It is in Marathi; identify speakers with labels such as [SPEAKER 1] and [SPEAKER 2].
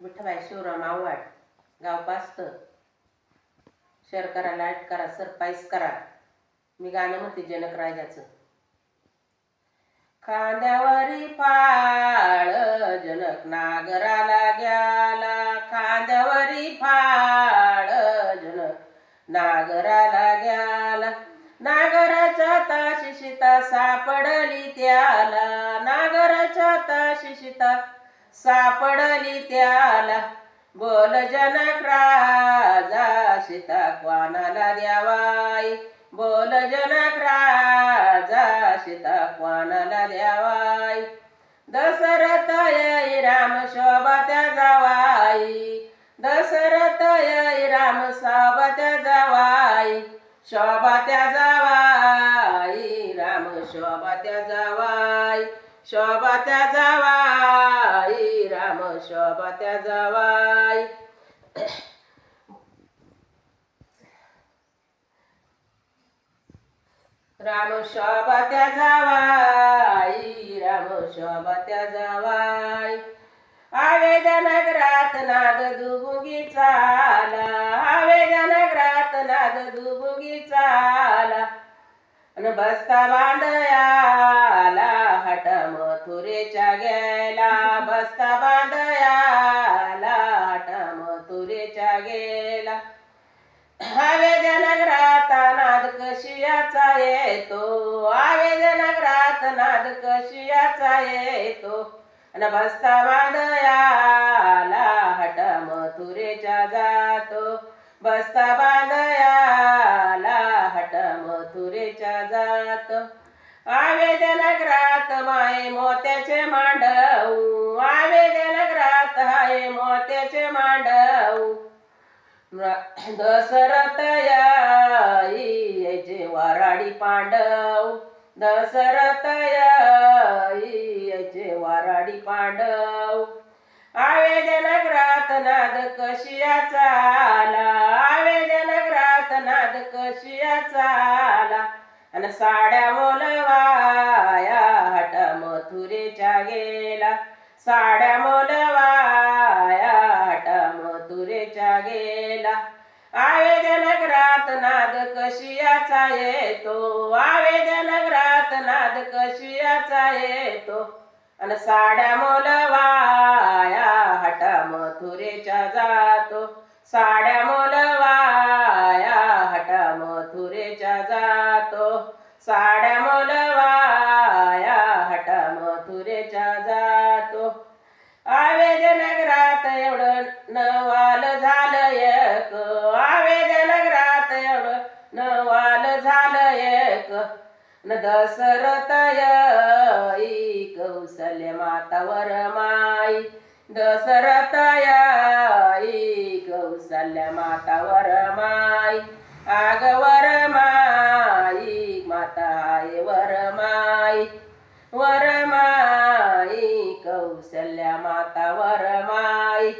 [SPEAKER 1] विठ्ठलाय शिवराम आव्हाड गाव पास्त शेअर करा लाईक करा सरप्राईज करा. मी गाणं म्हणते जनक राजाचं खांद्यावरी फाळ जनक नागराला ग्याला. खांद्यावरी फाळ जनक नागराला ग्याला. नागराच्या ताशी सापडली त्याला. नागराच्या ताशी सापडली त्याला. बोल जनक राजा सीता क्वानाला द्यावाई? बोल जनक राजा सीता क्वानाला द्यावाई? दशरथ यई राम शोभा त्या जावाई. दशरथ यई राम शोभा त्या जावाई. शोभा त्या जावाई राम शोभा त्या जावाई. शोभा त्या जावाई. राम शोभत्या जावाई. राम शोभत्या जावाई राम शोभत्या जावाई. आवेदनगरात नाद दुबुगी चाला आवेदनगरात नाद दुबुगी चाला. अन बसता बांधयाला हट मथुरेच्या गेला बस्ता बांधयाला हट तुरेच्या गेला. आवेदनगरात नाद कशियाचा येतो? आवेदनगरात नाद कशियाचा येतो? अन बसता बांधयाला हट मथुरेच्या जातो. बसता बांधयाला हट मथुरेच्या जात. आवेदनगरात माये मोत्याचे मांडऊ त्याचे मोत्याचे मांडऊ दशरथ याई याचे वराडी पांडव. दशरथ याई याचे वराडी पांडव. आवेदनग्रात नाद कशियाचा आला आवेदनग्रात नाद कशियाचा आला आणि साड्या मोलवाया हट मथुरेच्या गेला. साड्या मोलवा गेला आवेदनग्रात नाद कशियाचा येतो? आवेदनग्रात नाद कशियाचा येतो? अन साड्या मोलवाया हट मथुरेच्या जातो. साड्या मोलवाया हट मथुरेच्या जातो. साड्या मोलवाया हट मथुरेच्या जातो. आवेदनगरात एवढं नवाल झालं एक. आवेदनगरात एवढं नवाल झालं एक. न दशरथ यई कौसल्य मातावर माई. दशरथ यई कौसल्य मातावर माई. आगवर माई माता वर माई. वर माई कौसल्या माता वर माई